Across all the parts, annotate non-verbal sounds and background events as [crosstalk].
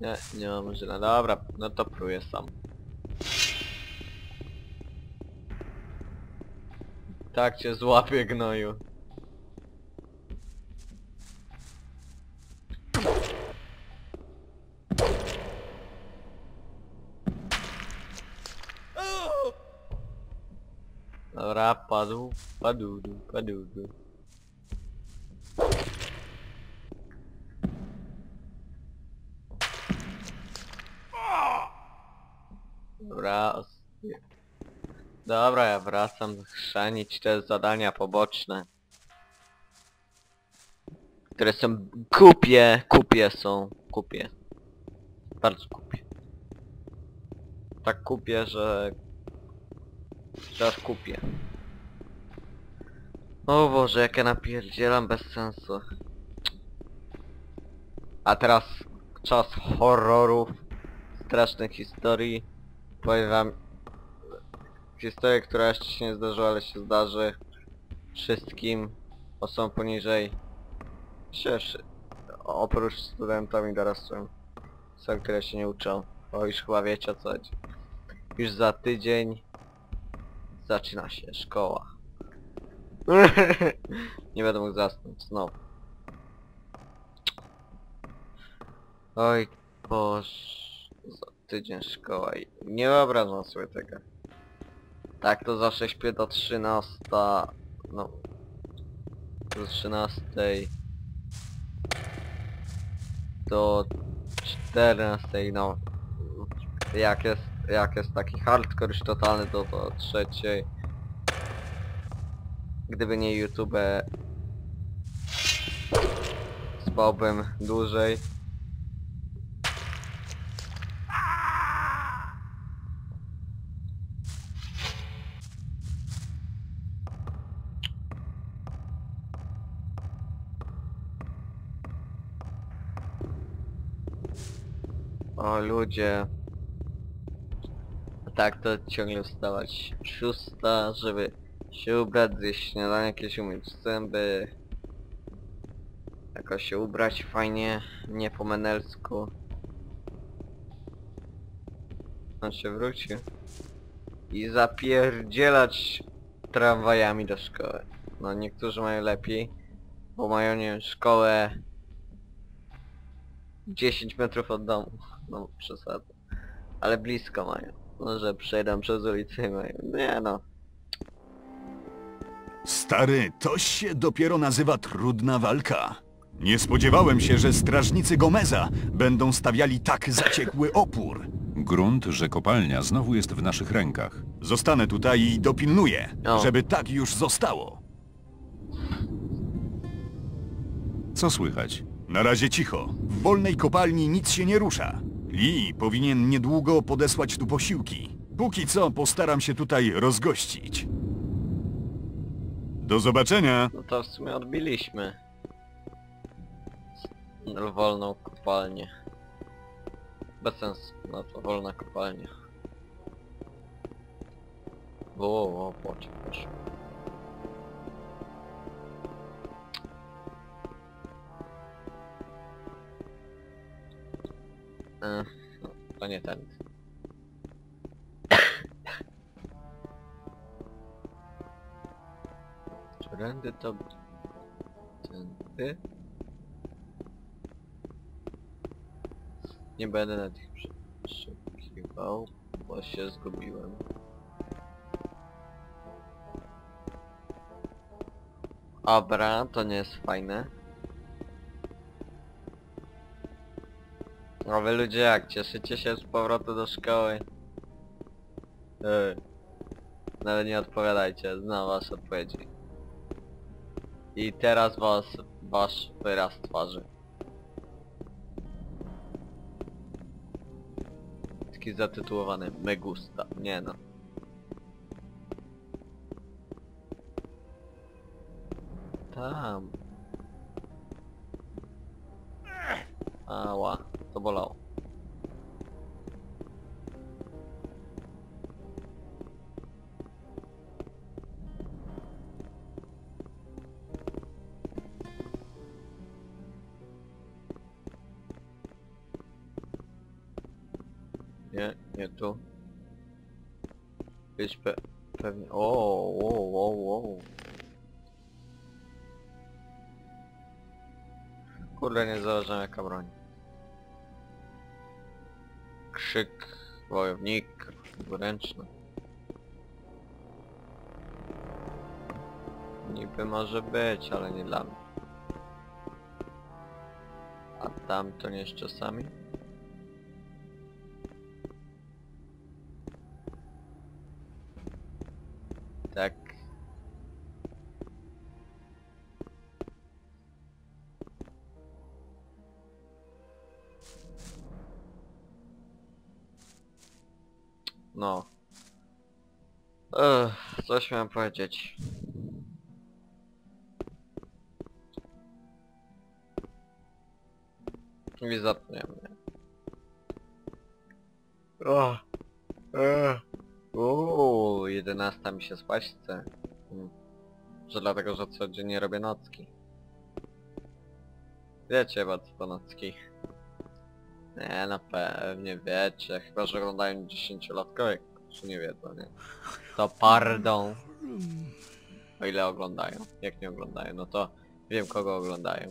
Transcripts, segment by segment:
Nie, nie mam źle. Dobra, no to próję sam. Tak cię złapię gnoju. Dobra, padł, padł, padł. Dobra, Dobra, ja wracam chrzanić te zadania poboczne. Które są kupie, kupie są, kupie. Bardzo kupie. Tak kupię, że... aż kupię. O Boże, jak ja napierdzielam bez sensu. A teraz czas horrorów, strasznych historii. Powiem wam historię, która jeszcze się nie zdarzyła, ale się zdarzy wszystkim osobom poniżej cieszy. Oprócz studentów i dorosłym. Są, które się nie uczą. Bo już chyba wiecie o co chodzi. Już za tydzień zaczyna się szkoła. [laughs] nie będę mógł zasnąć znowu. Oj boż. Tydzień szkoła i nie wyobrażam sobie tego. Tak to zawsze śpię do 13. No. Do 13. Do 14. No. Jak jest, jak jest taki hardcore już totalny to do trzeciej. Gdyby nie YouTube spałbym dłużej. Ludzie. Tak to ciągle wstawać szósta, żeby się ubrać, zjeść śniadanie, jakieś umyć zęby. Jakoś się ubrać fajnie, nie po menelsku. On się wróci. I zapierdzielać tramwajami do szkoły. No niektórzy mają lepiej, bo mają nie wiem, szkołę 10 metrów od domu. No przesadzę. Ale blisko mają. No, że przejdą przez ulicę i mają. Nie no. Stary, to się dopiero nazywa trudna walka. Nie spodziewałem się, że strażnicy Gomeza będą stawiali tak zaciekły opór. Grunt, że kopalnia znowu jest w naszych rękach. Zostanę tutaj i dopilnuję, O. żeby tak już zostało. Co słychać? Na razie cicho. W wolnej kopalni nic się nie rusza. Lee powinien niedługo podesłać tu posiłki. Póki co postaram się tutaj rozgościć. Do zobaczenia. No to w sumie odbiliśmy. Wolną kopalnię. Bez sensu. No to wolna kopalnia. O, o, pociąg poszło. E, to nie ten. Którędy to... Tędy? Nie będę na tych przeszukiwał, bo się zgubiłem. Dobra, to nie jest fajne. A wy ludzie jak, cieszycie się z powrotu do szkoły? Ej. Nawet nie odpowiadajcie, znam wasze odpowiedzi. I teraz was, wasz wyraz twarzy. Taki zatytułowany Megusta. Nie no. Tam. Ała, to bolało. Nie tu. Być pe pewnie... O, o, o, o. Kurde, nie zauważyłem jaka broń. Krzyk, wojownik, dwuręczny. Niby może być, ale nie dla mnie. A tamto nie z czasami? No. Ech, coś miałem powiedzieć. I zapomniałem. nie? O, e, Uuu, 11 mi się spać chce. Hmm. Że dlatego, że codziennie robię nocki. Wiecie chyba co to nocki. Nie, no pewnie wiecie, chyba że oglądają 10-latkowie, czy nie wiedzą, nie? To pardon. O ile oglądają. Jak nie oglądają, no to wiem kogo oglądają.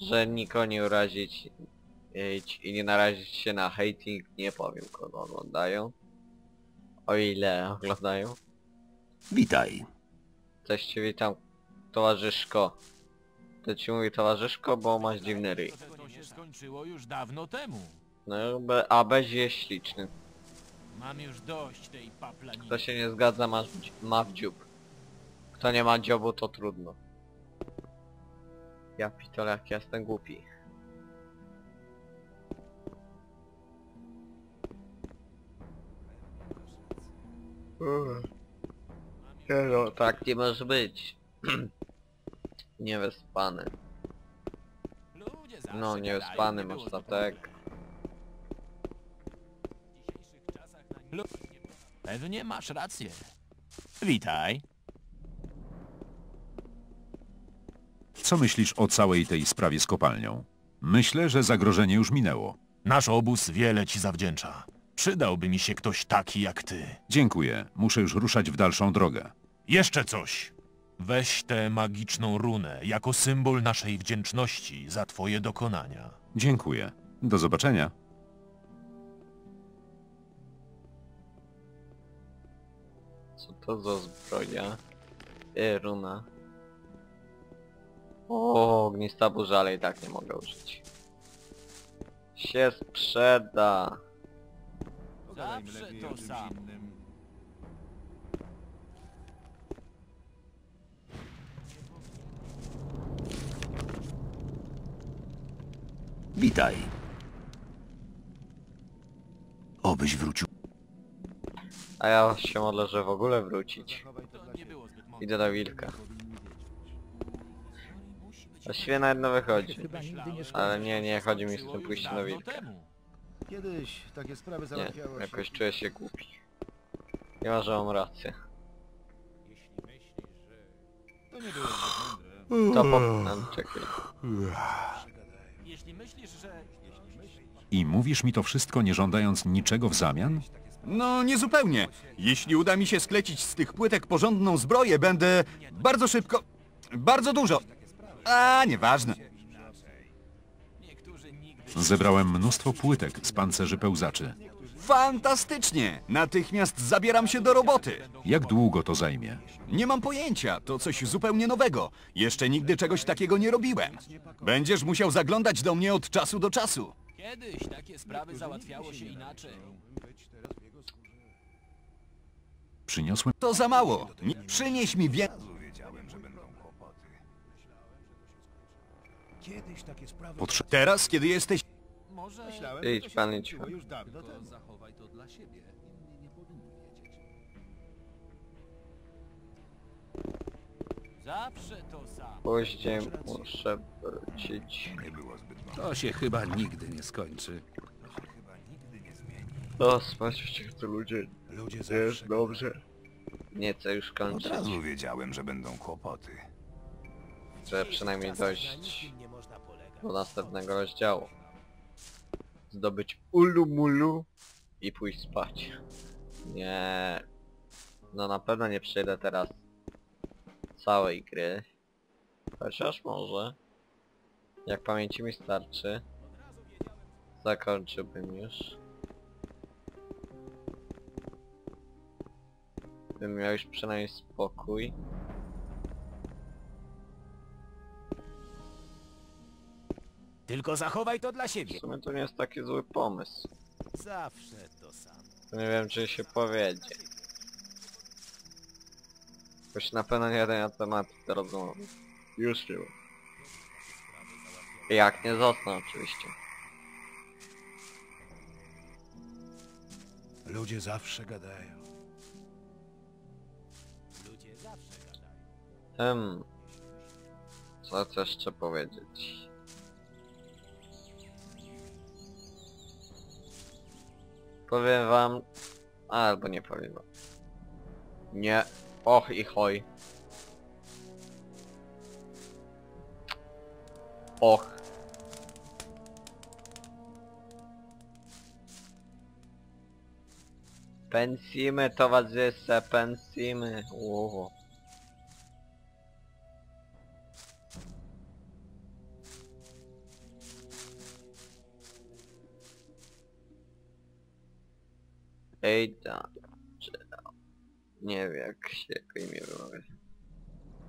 Że nikogo nie urazić ić i nie narazić się na hating, nie powiem kogo oglądają. O ile oglądają. Witaj. Cześć witam, towarzyszko. To ci mówi towarzyszko, bo masz dziwny ryj. To się skończyło już dawno temu. No, be, a bez jest śliczny. Mam już dość tej paplaniny. Kto się nie zgadza, masz, dzi- ma w dziób. Kto nie ma dziobu, to trudno. Ja pitole, jak ja jestem głupi. Nie no, tak nie może być. [clears throat] Niewyspany. No, niewyspany nie masz statek. W dzisiejszych czasach na Lu- Pewnie masz rację. Witaj. Co myślisz o całej tej sprawie z kopalnią? Myślę, że zagrożenie już minęło. Nasz obóz wiele ci zawdzięcza. Przydałby mi się ktoś taki jak ty. Dziękuję. Muszę już ruszać w dalszą drogę. Jeszcze coś. Weź tę magiczną runę jako symbol naszej wdzięczności za twoje dokonania. Dziękuję. Do zobaczenia. Co to za zbroja? E, runa. O, ognista burza, ale i tak nie mogę użyć. Się sprzeda. Zawsze to samo. Witaj. Obyś wrócił. A ja się modlę, że w ogóle wrócić. Nie. Idę do wilka. Właściwie nawet no wychodzi. Ale nie, nie chodzi mi z tym pójść do wilka. Kiedyś takie sprawy Nie, jakoś czuję się głupi. Chyba, że mam rację. Nie. To po... no, czekaj. I mówisz mi to wszystko nie żądając niczego w zamian? No, niezupełnie. Jeśli uda mi się sklecić z tych płytek porządną zbroję, będę bardzo szybko... Bardzo dużo. A, nieważne. Niektórzy nigdy... Zebrałem mnóstwo płytek z pancerzy pełzaczy. Fantastycznie! Natychmiast zabieram się do roboty. Jak długo to zajmie? Nie mam pojęcia, to coś zupełnie nowego. Jeszcze nigdy czegoś takiego nie robiłem. Będziesz musiał zaglądać do mnie od czasu do czasu. Kiedyś takie sprawy załatwiało się inaczej. Przyniosłem... To za mało. Nie, przynieś mi więcej. Kiedyś takie sprawy Potrze... Teraz, kiedy jesteś... Może myślałem, Idź, pan, idź. skończyło już dawno temu. zachowaj to dla siebie. Zawsze to samo. Później muszę wrócić. To się chyba nigdy nie skończy. O, spać się chce ludzie. Ludzie Jest zawsze dobrze. Nie chcę już Od kończyć. razu wiedziałem, że będą kłopoty. Chcę przynajmniej dojść do następnego rozdziału. Zdobyć ulu mulu i pójść spać. Nie. No na pewno nie przejdę teraz całej gry. Chociaż może. Jak pamięci mi starczy. Zakończyłbym już. Bym miał już przynajmniej spokój. Tylko zachowaj to dla W siebie. sumie to nie jest taki zły pomysł. Zawsze to samo. To nie wiem czy się powiedzie. Choć na pewno nie jeden na temat do rozmowy. Już nie. Jak nie został oczywiście. Ludzie zawsze gadają. Ludzie zawsze gadają. Hmm. Co tu jeszcze powiedzieć? Powiem wam... Albo nie powiem wam. Nie. Och i hoj. Och. Pędzimy towarzysze, pędzimy. Ło. Ej, da. czy- Nie wiem jak się jako imię wymawia.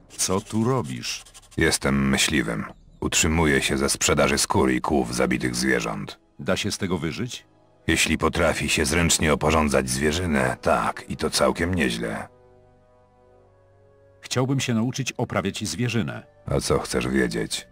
Co tu robisz? Jestem myśliwym. Utrzymuję się ze sprzedaży skór i kłów zabitych zwierząt. Da się z tego wyżyć? Jeśli potrafi się zręcznie oporządzać zwierzynę, tak, i to całkiem nieźle. Chciałbym się nauczyć oprawiać zwierzynę. A co chcesz wiedzieć?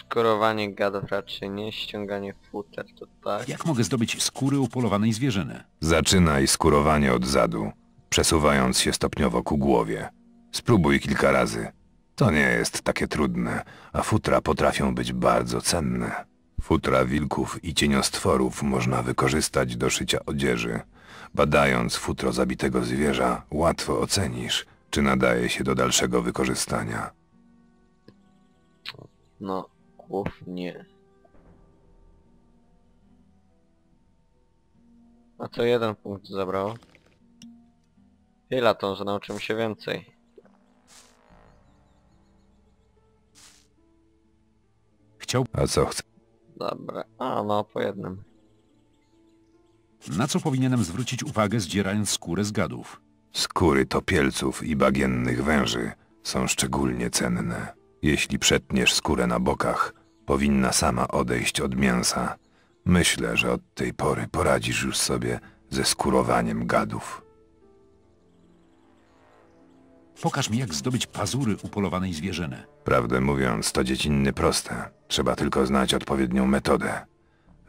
Skorowanie gadów raczej nie, ściąganie futer to tak. Jak mogę zdobyć skóry upolowanej zwierzyny? Zaczynaj skurowanie od zadu, przesuwając się stopniowo ku głowie. Spróbuj kilka razy. To nie jest takie trudne, a futra potrafią być bardzo cenne. Futra wilków i cieniostworów można wykorzystać do szycia odzieży. Badając futro zabitego zwierza, łatwo ocenisz, czy nadaje się do dalszego wykorzystania. No, głów nie. A to jeden punkt zabrał. Chwila to, że nauczymy się więcej. Chciał... A co chcesz? Dobra, a no po jednym. Na co powinienem zwrócić uwagę zdzierając skórę z gadów? Skóry topielców i bagiennych węży są szczególnie cenne. Jeśli przetniesz skórę na bokach, powinna sama odejść od mięsa. Myślę, że od tej pory poradzisz już sobie ze skórowaniem gadów. Pokaż mi jak zdobyć pazury upolowanej zwierzyny. Prawdę mówiąc, to dziecinny proste. Trzeba tylko znać odpowiednią metodę.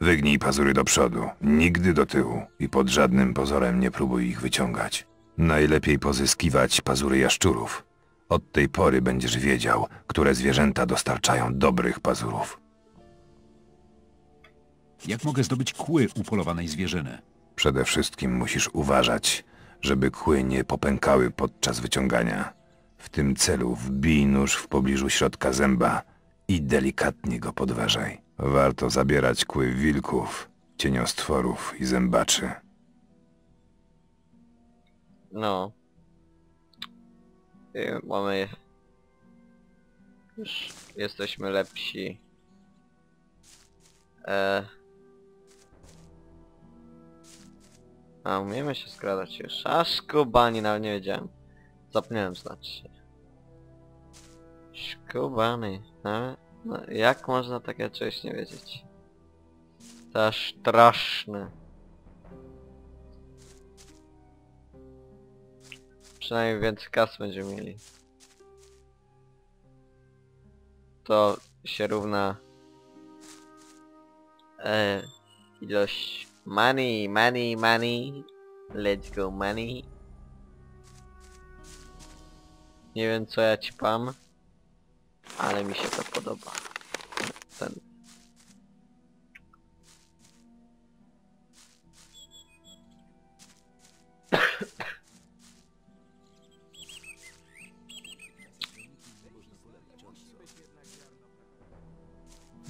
Wygnij pazury do przodu, nigdy do tyłu i pod żadnym pozorem nie próbuj ich wyciągać. Najlepiej pozyskiwać pazury jaszczurów. Od tej pory będziesz wiedział, które zwierzęta dostarczają dobrych pazurów. Jak mogę zdobyć kły upolowanej zwierzyny? Przede wszystkim musisz uważać, żeby kły nie popękały podczas wyciągania. W tym celu wbij nóż w pobliżu środka zęba i delikatnie go podważaj. Warto zabierać kły wilków, cieniostworów i zębaczy. No. I mamy... Już jesteśmy lepsi. E... A, umiemy się skradać już. A szkubani, nawet nie wiedziałem. Zapomniałem znaczy się. Szkubany. No, no, jak można takie czegoś nie wiedzieć? To straszne. Przynajmniej więcej kas będziemy mieli. To się równa e, ilość money, money, money. Let's go money. Nie wiem co ja ci pam, ale mi się to podoba.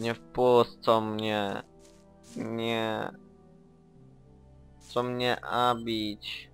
Nie wpuszczą mnie. Nie. Co mnie abić?